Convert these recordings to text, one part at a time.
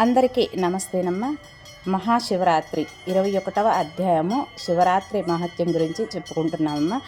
అందరికీ నమస్తేనమ్మ. మహాశివరాత్రి ఇరవై ఒకటవ అధ్యాయము శివరాత్రి మహత్యం గురించి చెప్పుకుంటున్నామమ్మ.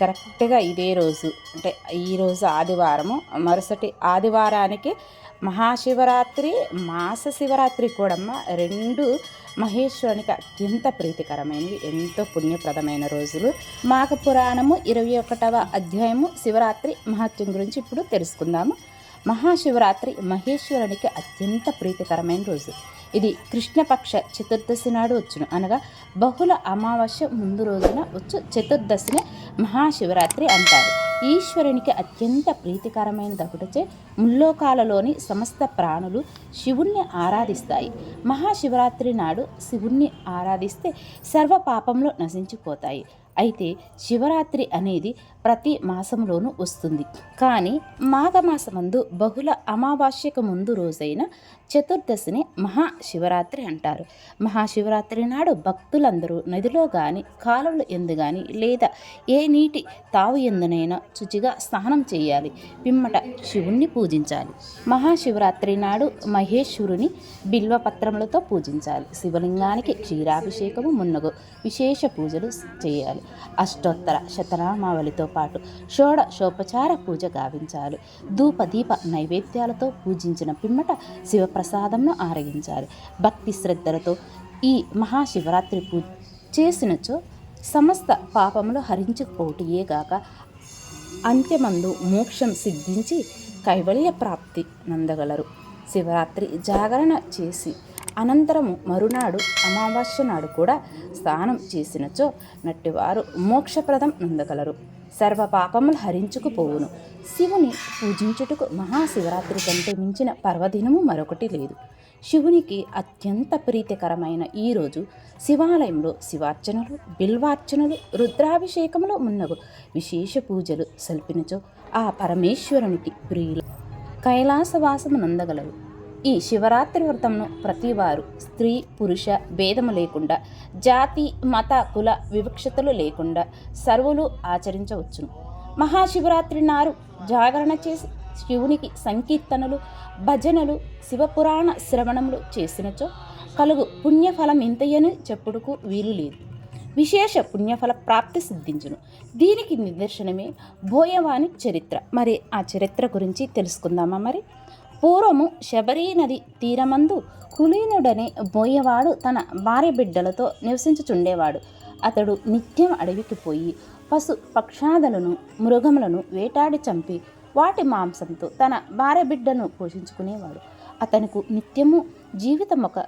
కరెక్ట్గా ఇదే రోజు అంటే ఈరోజు ఆదివారము. మరుసటి ఆదివారానికి మహాశివరాత్రి మాస శివరాత్రి కూడమ్మ. రెండు మహేశ్వరునికి అత్యంత ప్రీతికరమైనవి ఎంతో పుణ్యప్రదమైన రోజులు. మాఘ పురాణము ఇరవై ఒకటవ అధ్యాయము శివరాత్రి మహత్యం గురించి ఇప్పుడు తెలుసుకుందాము. మహాశివరాత్రి మహేశ్వరునికి అత్యంత ప్రీతికరమైన రోజు. ఇది కృష్ణపక్ష చతుర్దశి నాడు వచ్చును. అనగా బహుళ అమావాస్య ముందు రోజున వచ్చు చతుర్దశిని మహాశివరాత్రి అంటారు. ఈశ్వరునికి అత్యంత ప్రీతికరమైన దగుటచే ముల్లోకాలలోని సమస్త ప్రాణులు శివుణ్ణి ఆరాధిస్తాయి. మహాశివరాత్రి నాడు శివుణ్ణి ఆరాధిస్తే సర్వ పాపంలో నశించిపోతాయి. అయితే శివరాత్రి అనేది ప్రతి మాసంలోనూ వస్తుంది. కానీ మాఘమాసమందు బహుళ అమావాస్యకు ముందు రోజైన చతుర్దశిని మహాశివరాత్రి అంటారు. మహాశివరాత్రి నాడు భక్తులందరూ నదిలో కానీ కాలువలు ఎందు కానీ లేదా ఏ నీటి తావు ఎందునైనా శుచిగా స్నానం చేయాలి. పిమ్మట శివుణ్ణి పూజించాలి. మహాశివరాత్రి నాడు మహేశ్వరుని బిల్వపత్రములతో పూజించాలి. శివలింగానికి క్షీరాభిషేకము మున్నగు విశేష పూజలు చేయాలి. అష్టోత్తర శతనామావళితో పాటు షోడశోపచార పూజ గావించాలి. ధూప దీప నైవేద్యాలతో పూజించిన పిమ్మట శివప్రసాదంను ఆరగించాలి. భక్తి శ్రద్ధలతో ఈ మహాశివరాత్రి పూజ చేసినచో సమస్త పాపములు హరించుకుపోటియేగాక అంత్యమందు మోక్షం సిద్ధించి కైవల్య ప్రాప్తి నందగలరు. శివరాత్రి జాగరణ చేసి అనంతరము మరునాడు అమావాస్య నాడు కూడా స్నానం చేసినచో నట్టివారు మోక్షప్రదం నందగలరు. సర్వ పాపములు హరించుకుపోవును. శివుని పూజించుటకు మహాశివరాత్రి కంటే మించిన పర్వదినము మరొకటి లేదు. శివునికి అత్యంత ప్రీతికరమైన ఈ రోజు శివాలయంలో శివార్చనలు బిల్వార్చనలు రుద్రాభిషేకములు మున్నగు విశేష పూజలు సల్పినచో ఆ పరమేశ్వరునికి ప్రియులు కైలాసవాసము నందగలరు. ఈ శివరాత్రి వ్రతంను ప్రతివారు స్త్రీ పురుష భేదము లేకుండా జాతి మత కుల వివక్షతలు లేకుండా సర్వులు ఆచరించవచ్చును. మహాశివరాత్రి నారు జాగరణ చేసి శివునికి సంకీర్తనలు భజనలు శివపురాణ శ్రవణములు చేసినచో కలుగు పుణ్యఫలం ఇంతయని చెప్పుడుకు వీలు లేదు. విశేష పుణ్యఫల ప్రాప్తి సిద్ధించును. దీనికి నిదర్శనమే భోయవాణి చరిత్ర. మరి ఆ చరిత్ర గురించి తెలుసుకుందామా మరి? పూర్వము శబరీ నది తీరమందు కులీనుడనే బోయవాడు తన భార్య బిడ్డలతో నివసించుచుండేవాడు. అతడు నిత్యం అడవికి పోయి పశు పక్షాదులను మృగములను వేటాడి చంపి వాటి మాంసంతో తన భార్య బిడ్డను పోషించుకునేవాడు. అతనికి నిత్యము జీవితం ఒక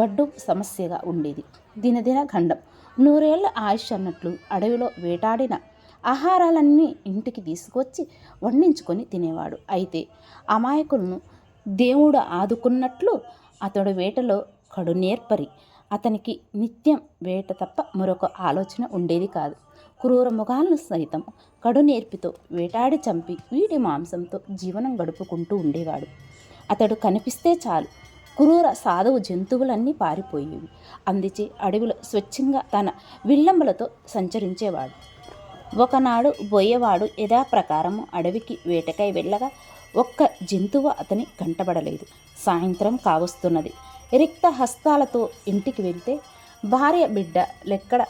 గడ్డు సమస్యగా ఉండేది. దినదిన ఖండం. నూరేళ్ళ ఆయుష్ అన్నట్లు అడవిలో వేటాడిన ఆహారాలన్నీ ఇంటికి తీసుకొచ్చి వండించుకొని తినేవాడు. అయితే అమాయకులను దేవుడు ఆదుకున్నట్లు అతడు వేటలో కడు నేర్పరి. అతనికి నిత్యం వేట తప్ప మరొక ఆలోచన ఉండేది కాదు. క్రూర ముఖాలను సైతం కడు నేర్పితో వేటాడి చంపి వీటి మాంసంతో జీవనం గడుపుకుంటూ ఉండేవాడు. అతడు కనిపిస్తే చాలు క్రూర సాధువు జంతువులన్నీ పారిపోయేవి. అందుచే అడవిలో స్వచ్ఛంగా తన విల్లంబలతో సంచరించేవాడు. ఒకనాడు బోయేవాడు యథాప్రకారము అడవికి వేటకై వెళ్ళగా ఒక్క జంతువు అతని కంటబడలేదు. సాయంత్రం కావస్తున్నది. రిక్త హస్తాలతో ఇంటికి వెళ్తే భార్య బిడ్డ లెక్కడ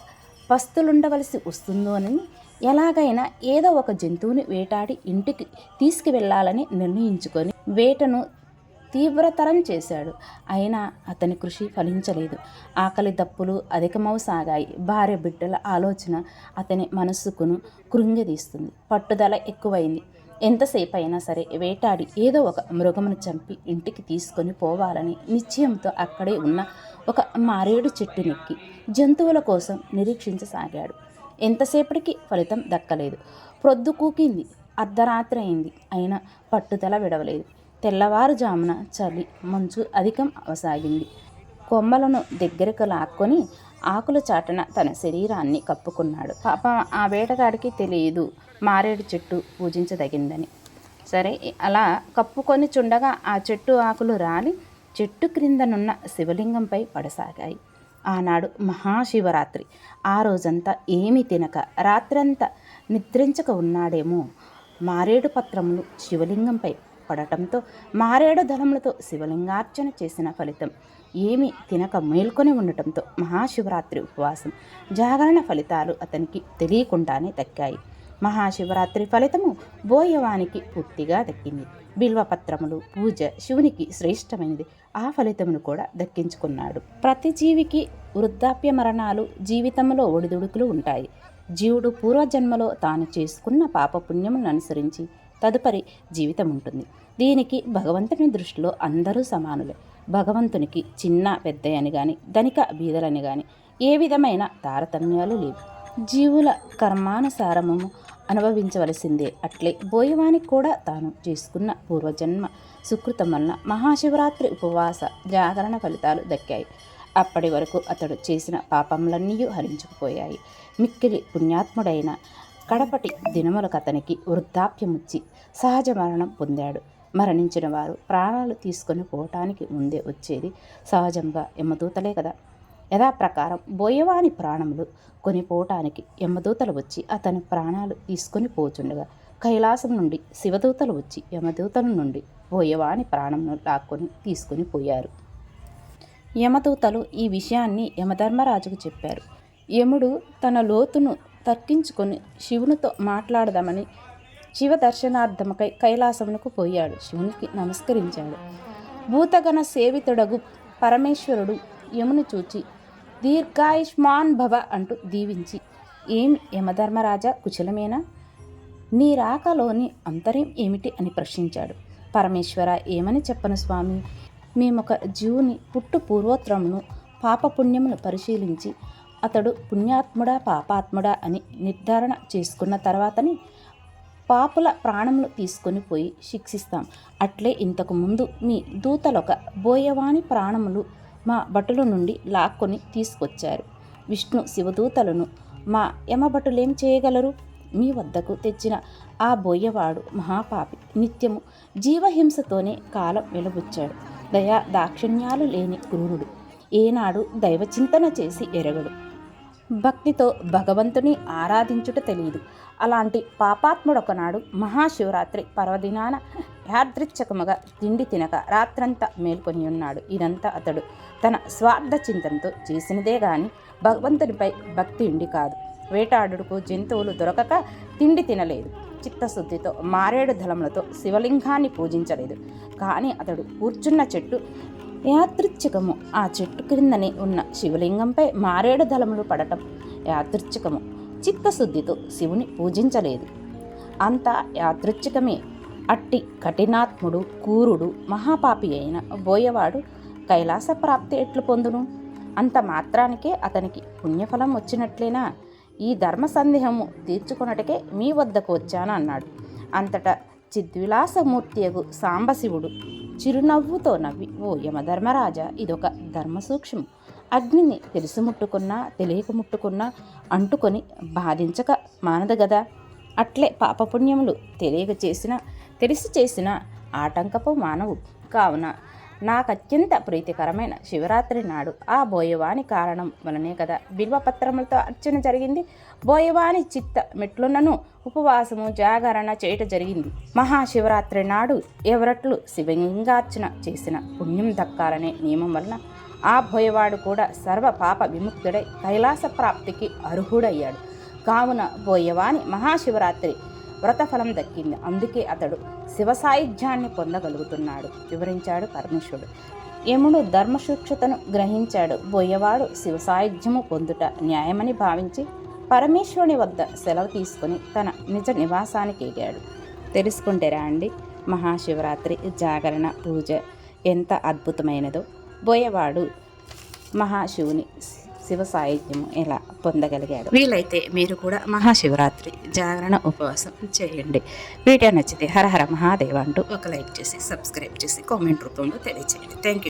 పస్తులుండవలసి వస్తుందోనని ఎలాగైనా ఏదో ఒక జంతువుని వేటాడి ఇంటికి తీసుకువెళ్ళాలని నిర్ణయించుకొని వేటను తీవ్రతరం చేశాడు. అయినా అతని కృషి ఫలించలేదు. ఆకలి దప్పులు అధికమవసాగాయి. భార్య బిడ్డల ఆలోచన అతని మనస్సుకును కృంగిదీస్తుంది. పట్టుదల ఎక్కువైంది. ఎంతసేపు అయినా సరే వేటాడి ఏదో ఒక మృగమును చంపి ఇంటికి తీసుకొని పోవాలని నిశ్చయంతో అక్కడే ఉన్న ఒక మారేడు చెట్టు నెక్కి జంతువుల కోసం నిరీక్షించసాగాడు. ఎంతసేపటికి ఫలితం దక్కలేదు. ప్రొద్దు కూకింది. అర్ధరాత్రి అయింది. అయినా పట్టుదల విడవలేదు. తెల్లవారుజామున చలి మంచు అధికం అవసాగింది. కొమ్మలను దగ్గరకు లాక్కొని ఆకుల చాటున తన శరీరాన్ని కప్పుకున్నాడు. పాప ఆ వేటగాడికి తెలియదు మారేడు చెట్టు పూజించదగిందని. సరే అలా కప్పుకొని చుండగా ఆ చెట్టు ఆకులు రాలి చెట్టు క్రిందనున్న శివలింగంపై పడసాగాయి. ఆనాడు మహాశివరాత్రి. ఆ రోజంతా ఏమీ తినక రాత్రంతా నిద్రించక ఉన్నాడేమో మారేడు పత్రములు శివలింగంపై పడటంతో మారేడు దళములతో శివలింగార్చన చేసిన ఫలితం ఏమి తినక మేల్కొని ఉండటంతో మహాశివరాత్రి ఉపవాసం. జాగరణ ఫలితాలు అతనికి తెలియకుండానే దక్కాయి. మహాశివరాత్రి ఫలితము బోయవానికి పూర్తిగా దక్కింది. బిల్వపత్రములు పూజ శివునికి శ్రేష్టమైనది. ఆ ఫలితమును కూడా దక్కించుకున్నాడు. ప్రతి జీవికి వృద్ధాప్య మరణాలు జీవితంలో ఒడిదుడుకులు ఉంటాయి. జీవుడు పూర్వజన్మలో తాను చేసుకున్న పాపపుణ్యములను అనుసరించి తదుపరి జీవితం ఉంటుంది దీనికి భగవంతుని దృష్టిలో అందరూ సమానులే. భగవంతునికి చిన్న పెద్ద అని కానీ ధనిక బీదలని కానీ ఏ విధమైన తారతమ్యాలు లేవు. జీవుల కర్మానుసారము అనుభవించవలసిందే అట్లే బోయవానికి కూడా తాను చేసుకున్న పూర్వజన్మ సుకృతం వలన మహాశివరాత్రి ఉపవాస జాగరణ ఫలితాలు దక్కాయి. అప్పటి వరకు అతడు చేసిన పాపములన్నీ హరించుకుపోయాయి. మిక్కిలి పుణ్యాత్ముడైన కడపటి దినములకు అతనికి వృద్ధాప్యముచ్చి సహజ మరణం పొందాడు. మరణించిన వారు ప్రాణాలు తీసుకొని పోవటానికి ముందే వచ్చేది సహజంగా యమదూతలే కదా. యథాప్రకారం బోయవాని ప్రాణములు కొనిపోవటానికి యమదూతలు వచ్చి అతని ప్రాణాలు తీసుకొని పోచుండగా కైలాసం నుండి శివదూతలు వచ్చి యమదూతల నుండి బోయవాని ప్రాణమును లాక్కొని తీసుకొని పోయారు. యమదూతలు ఈ విషయాన్ని యమధర్మరాజుకు చెప్పారు. యముడు తన లోతును తర్కించుకొని శివునితో మాట్లాడదామని శివ దర్శనార్థమకై కైలాసమునకు పోయాడు. శివునికి నమస్కరించాడు. భూతగణ సేవితుడగు పరమేశ్వరుడు యముని చూచి దీర్ఘాయుష్మాన్ భవ అంటూ దీవించి ఏం యమధర్మరాజా కుశలమేనా? నీ రాకలోని అంతర్యం ఏమిటి? అని ప్రశ్నించాడు. పరమేశ్వర ఏమని చెప్పను స్వామి? మేమొక జీవుని పుట్టు పూర్వోత్తరమును పాపపుణ్యమును పరిశీలించి అతడు పుణ్యాత్ముడా పాపాత్ముడా అని నిర్ధారణ చేసుకున్న తర్వాతని పాపుల ప్రాణములు తీసుకొని పోయి శిక్షిస్తాం. అట్లే ఇంతకు ముందు మీ దూతలొక బోయవాని ప్రాణములు మా భటుల నుండి లాక్కొని తీసుకొచ్చారు. విష్ణు శివదూతలను మా యమభటులేం చేయగలరు? మీ వద్దకు తెచ్చిన ఆ బోయవాడు మహాపాపి. నిత్యము జీవహింసతోనే కాలం వెలుబుచ్చాడు దయా దాక్షిణ్యాలు లేని క్రూరుడు. ఏనాడు దైవచింతన చేసి ఎరగడు. భక్తితో భగవంతుని ఆరాధించుట తెలియదు. అలాంటి పాపాత్ముడొకనాడు మహాశివరాత్రి పర్వదినాన యాదృచ్ఛకముగా తిండి తినక రాత్రంతా మేల్కొని ఉన్నాడు ఇదంతా అతడు తన స్వార్థ చింతనతో చేసినదే గాని భగవంతునిపై భక్తి ఉండి కాదు. వేటాడుకు జంతువులు దొరకక తిండి తినలేదు. చిత్తశుద్ధితో మారేడు దళములతో శివలింగాన్ని పూజించలేదు. కానీ అతడు కూర్చున్న చెట్టు యాదృచ్ఛికము. ఆ చెట్టు క్రిందనే ఉన్న శివలింగంపై మారేడు దళములు పడటం యాదృచ్ఛికము. చిత్తశుద్ధితో శివుని పూజించలేదు. అంతా యాదృచ్ఛికమే. అట్టి కఠినాత్ముడు కూరుడు మహాపాపి అయిన బోయవాడు కైలాస ప్రాప్తి ఎట్లు పొందును? అంత మాత్రానికే అతనికి పుణ్యఫలం వచ్చినట్లేనా? ఈ ధర్మ సందేహము తీర్చుకున్నటకే మీ వద్దకు వచ్చాను అన్నాడు. అంతటా చిద్విలాసమూర్తియగు సాంబశివుడు చిరునవ్వుతో నవ్వి ఓ యమధర్మరాజా ఇదొక ధర్మ సూక్ష్మం అగ్నిని తెలిసి ముట్టుకున్నా తెలియక ముట్టుకున్నా అంటుకొని బాధించక మానదు గదా. అట్లే పాపపుణ్యములు తెలియక చేసిన తెలిసి చేసిన ఆటంకపు మానవు. కావున నాకు అత్యంత ప్రీతికరమైన శివరాత్రి నాడు ఆ బోయవాని కారణం వలనే కదా బిల్వపత్రములతో అర్చన జరిగింది. బోయవాని చిత్త మెట్లున్నను ఉపవాసము జాగరణ చేయట జరిగింది. మహాశివరాత్రి నాడు ఎవరట్లు శివలింగార్చన చేసిన పుణ్యం దక్కాలనే నియమం వలన ఆ బోయవాడు కూడా సర్వ పాప విముక్తుడై కైలాస ప్రాప్తికి అర్హుడయ్యాడు. కావున బోయవాని మహాశివరాత్రి వ్రతఫలం దక్కింది. అందుకే అతడు శివ సాయుధ్యాన్ని పొందగలుగుతున్నాడు. వివరించాడు పరమేశ్వరుడు. యముడు ధర్మసూక్షతను గ్రహించాడు. బోయవాడు శివ సాయుధ్యము పొందుట న్యాయమని భావించి పరమేశ్వరుని వద్ద సెలవు తీసుకుని తన నిజ నివాసానికి ఎగాడు. తెలుసుకుంటేరా అండి మహాశివరాత్రి జాగరణ పూజ ఎంత అద్భుతమైనదో. బోయవాడు మహాశివుని శివ సాహిత్యము ఎలా పొందగలిగాడు వీలైతే మీరు కూడా మహాశివరాత్రి జాగరణ ఉపవాసం చేయండి. వీడియో నచ్చితే హరహర మహాదేవ అంటూ ఒక లైక్ చేసి సబ్స్క్రైబ్ చేసి కామెంట్ రూపంలో తెలియచేయండి. Thank you